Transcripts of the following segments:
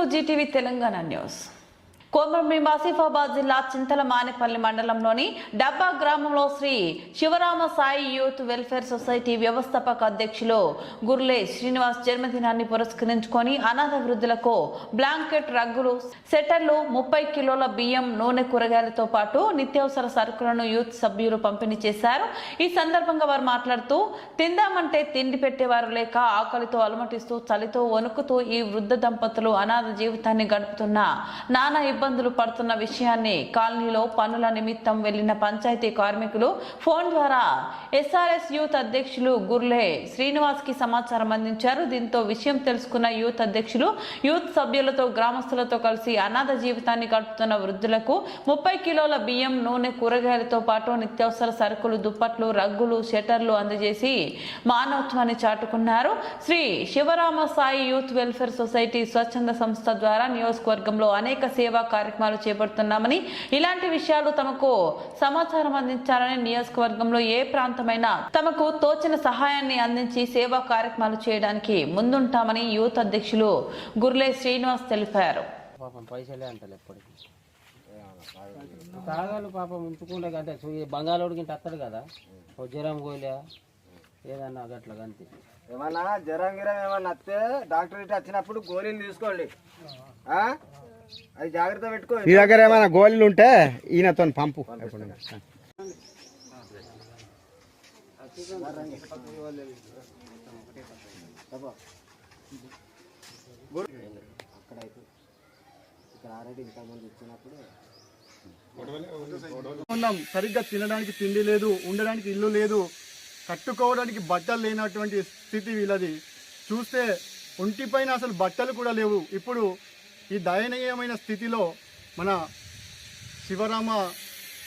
To ZTV Telangana news. Komaram Bheem Asifabad జిల్లా చింతల మానేపల్లి మండలంలోని డబ్బా గ్రామంలో Shri Sivarama Sai youth welfare society వ్యవస్థాపక అధ్యక్షులు గుర్లే శ్రీనివాస్ జన్మదినాన్ని పురస్కరించుకొని అనాథ వృద్ధులకు బ్లాంకెట్ రగ్గులు సెటర్లు ముప్పై కిలోల బియ్యం నూనె కూరగాయలతో పాటు నిత్యావసర సరుకులను యూత్ సభ్యులు పంపిణీ చేశారు. ఈ సందర్భంగా వారు మాట్లాడుతూ తిందామంటే తిండి పెట్టేవారు లేక ఆకలితో అలమటిస్తూ చలితో వణుకుతూ ఈ వృద్ధ దంపతులు అనాథ జీవితాన్ని గడుపుతున్న నానా ఇబ్బందులు పడుతున్న విషయాన్ని కాలనీలో పనుల నిమిత్తం వెళ్ళిన పంచాయతీ కార్మికులు ఫోన్ ద్వారా ఎస్ఆర్ఎస్ యూత్ అధ్యక్షులు గుర్లే శ్రీనివాస్కి సమాచారం అందించారు. దీంతో విషయం తెలుసుకున్న యూత్ అధ్యక్షులు యూత్ సభ్యులతో గ్రామస్తులతో కలిసి అనాథ జీవితాన్ని గడుపుతున్న వృద్ధులకు ముప్పై కిలోల బియ్యం నూనె కూరగాయలతో పాటు నిత్యావసర సరుకులు దుప్పట్లు రగ్గులు షెటర్లు అందజేసి మానవత్వాన్ని చాటుకున్నారు. Shri Sivarama Sai youth welfare society స్వచ్ఛంద సంస్థ ద్వారా నియోజకవర్గంలో అనేక సేవా కార్యక్రమాలు చేపడుతున్నామని ఇలాంటి విషయాలు తమకు సమాచారం అందించాలని నియోజకవర్గంలో ఏ ప్రాంతమైనా తమకు తోచిన సహాయాన్ని అందించి సేవా కార్యక్రమాలు చేయడానికి ముందుంటామని యూత్ అధ్యక్షులు గుర్లే శ్రీనివాస్ తెలిపారు. తాగాలు పాపం ఉంచుకుంటే అంటే బంగాళోడికి ఇంత వస్తాడు కదా? ఓ జ్వరం గోలే ఏదన్నా గట్ల గంతి. ఏమన్నా జ్వరం గిరం ఏమన్నా వస్తే డాక్టర్ ఇటు వచ్చినప్పుడు గోళీలు తీసుకోండి. ఆ? అది జాగ్రత్త పెట్టుకో. నీ దగ్గర ఏమైనా గోళీలు ఉంటే ఈయనతో పంపు. ఇక్కడ ఆల్రెడీ ఇంతమంది ఇచ్చినప్పుడు ఉన్నాం. సరిగ్గా తినడానికి తిండి లేదు ఉండడానికి ఇల్లు లేదు కట్టుకోవడానికి బట్టలు లేనటువంటి స్థితి వీళ్ళది. చూస్తే ఒంటిపైన అసలు బట్టలు కూడా లేవు. ఇప్పుడు ఈ దయనీయమైన స్థితిలో మన శివరామ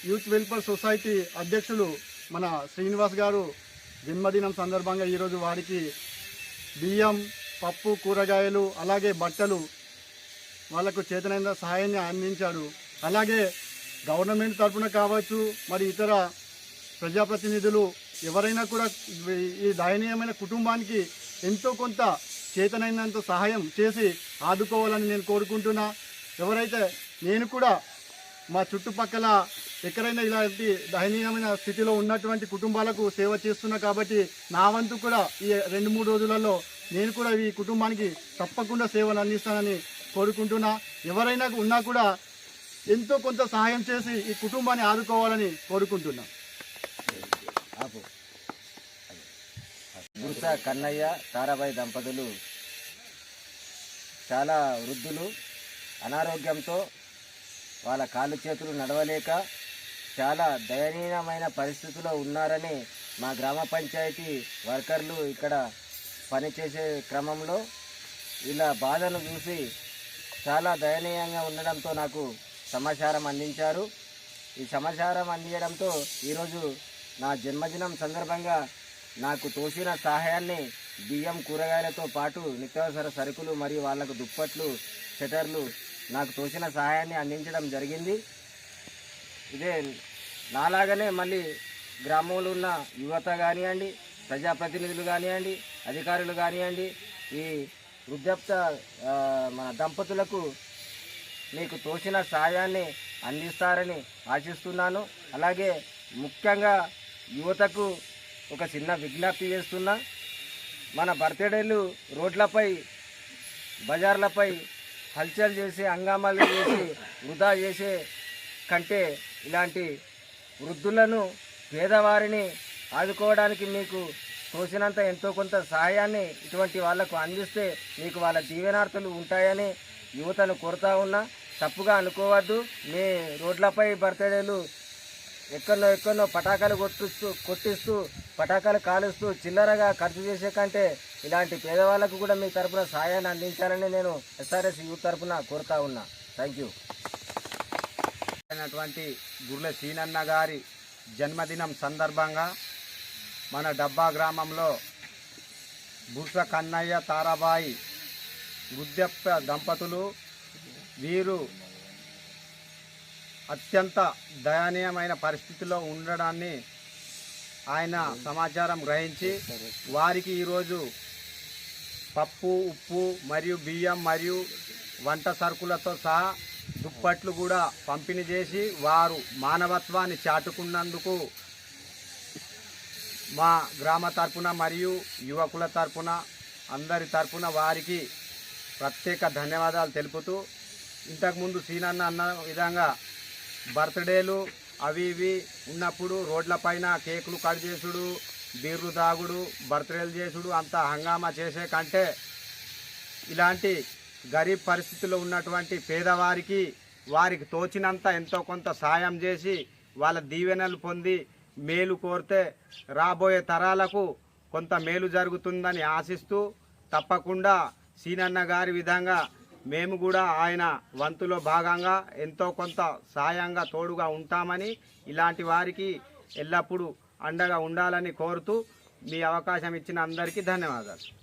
యూత్ వెల్ఫేర్ సొసైటీ అధ్యక్షులు మన శ్రీనివాస్ గారు జన్మదినం సందర్భంగా ఈరోజు వారికి బియ్యం పప్పు కూరగాయలు అలాగే బట్టలు వాళ్ళకు చేతనైన సహాయాన్ని అందించాడు అలాగే గవర్నమెంట్ తరఫున కావచ్చు మరి ఇతర ప్రజాప్రతినిధులు ఎవరైనా కూడా ఈ దయనీయమైన కుటుంబానికి ఎంతో కొంత చేతనైనంత సహాయం చేసి ఆదుకోవాలని నేను కోరుకుంటున్నా. ఎవరైతే నేను కూడా మా చుట్టుపక్కల ఎక్కడైనా ఇలాంటి దయనీయమైన స్థితిలో ఉన్నటువంటి కుటుంబాలకు సేవ చేస్తున్నా కాబట్టి నా వంతు కూడా ఈ రెండు మూడు రోజులలో నేను కూడా ఈ కుటుంబానికి తప్పకుండా సేవలు అందిస్తానని కోరుకుంటున్నా. ఎవరైనా ఉన్నా కూడా ఎంతో కొంత సహాయం చేసి ఈ కుటుంబాన్ని ఆదుకోవాలని కోరుకుంటున్నా. గుర్స కన్నయ్య తారాబాయి దంపతులు చాలా వృద్ధులు. అనారోగ్యంతో వాళ్ళ కాళ్ళు చేతులు నడవలేక చాలా దయనీయమైన పరిస్థితిలో ఉన్నారని మా గ్రామ పంచాయతీ వర్కర్లు ఇక్కడ పనిచేసే క్రమంలో ఇలా బాధను చూసి చాలా దయనీయంగా ఉండడంతో నాకు సమాచారం అందించారు. ఈ సమాచారం అందించడంతో ఈరోజు నా జన్మదినం సందర్భంగా నాకు తోసిన సహాయాన్ని బియ్యం కూరగాయలతో పాటు నిత్యావసర సరుకులు మరియు వాళ్ళకు దుప్పట్లు షటర్లు నాకు తోసిన సహాయాన్ని అందించడం జరిగింది. ఇదే నాలాగనే మళ్ళీ గ్రామంలో ఉన్న యువత కానివ్వండి ప్రజాప్రతినిధులు కానివ్వండి అధికారులు కానివ్వండి ఈ వృద్ధాప్త మన దంపతులకు మీకు తోచిన సాయాన్ని అందిస్తారని ఆశిస్తున్నాను. అలాగే ముఖ్యంగా యువతకు ఒక చిన్న విజ్ఞప్తి చేస్తున్నా. మన బర్త్డేలు రోడ్లపై బజార్లపై హల్చల్ చేసి హంగామాలు చేసి వృధా చేసే కంటే ఇలాంటి వృద్ధులను పేదవారిని ఆదుకోవడానికి మీకు తోసినంత ఎంతో కొంత సహాయాన్ని ఇటువంటి వాళ్ళకు అందిస్తే మీకు వాళ్ళ దీవెనార్థులు ఉంటాయని యువతను కోరుతా ఉన్నా. తప్పుగా అనుకోవద్దు. మీ రోడ్లపై బర్త్డేలు ఎక్కడో ఎక్కడో పటాకాలు కొట్టిస్తూ కొట్టిస్తూ పటాకాలు కాలుస్తూ చిల్లరగా ఖర్చు చేసే కంటే ఇలాంటి పేదవాళ్ళకు కూడా మీ తరపున సహాయాన్ని అందించాలని నేను ఎస్ఆర్ఎస్ యూత్ తరపున కోరుతా ఉన్నా. థ్యాంక్ యూ అయినటువంటి గుర్ల సీనన్న గారి జన్మదినం సందర్భంగా మన డబ్బా గ్రామంలో బుర్స కన్నయ్య తారాబాయి వృద్ధాప్య దంపతులు వీరు అత్యంత దయనీయమైన పరిస్థితిలో ఉండడాన్ని ఆయన సమాచారం గ్రహించి వారికి ఈరోజు పప్పు ఉప్పు మరియు బియ్యం మరియు వంట సరుకులతో సహా దుప్పట్లు కూడా పంపిణీ చేసి వారు మానవత్వాన్ని చాటుకున్నందుకు మా గ్రామ తరపున మరియు యువకుల తరపున అందరి తరపున వారికి ప్రత్యేక ధన్యవాదాలు తెలుపుతూ ఇంతకుముందు సీనన్న అన్న విధంగా బర్త్డేలు అవి ఇవి ఉన్నప్పుడు రోడ్లపైన కేకులు కట్ చేసుడు బీర్లు తాగుడు బర్త్డేలు చేసుడు అంత హంగామా చేసే కంటే ఇలాంటి గరీబ్ పరిస్థితుల్లో ఉన్నటువంటి పేదవారికి వారికి తోచినంత ఎంతో కొంత సాయం చేసి వాళ్ళ దీవెనలు పొంది మేలు కోరితే రాబోయే తరాలకు కొంత మేలు జరుగుతుందని ఆశిస్తూ తప్పకుండా సీనన్న గారి విధంగా మేము కూడా ఆయన వంతులో భాగంగా ఎంతో కొంత సాయంగా తోడుగా ఉంటామని ఇలాంటి వారికి ఎల్లప్పుడూ అండగా ఉండాలని కోరుతూ మీ అవకాశం ఇచ్చిన అందరికీ ధన్యవాదాలు.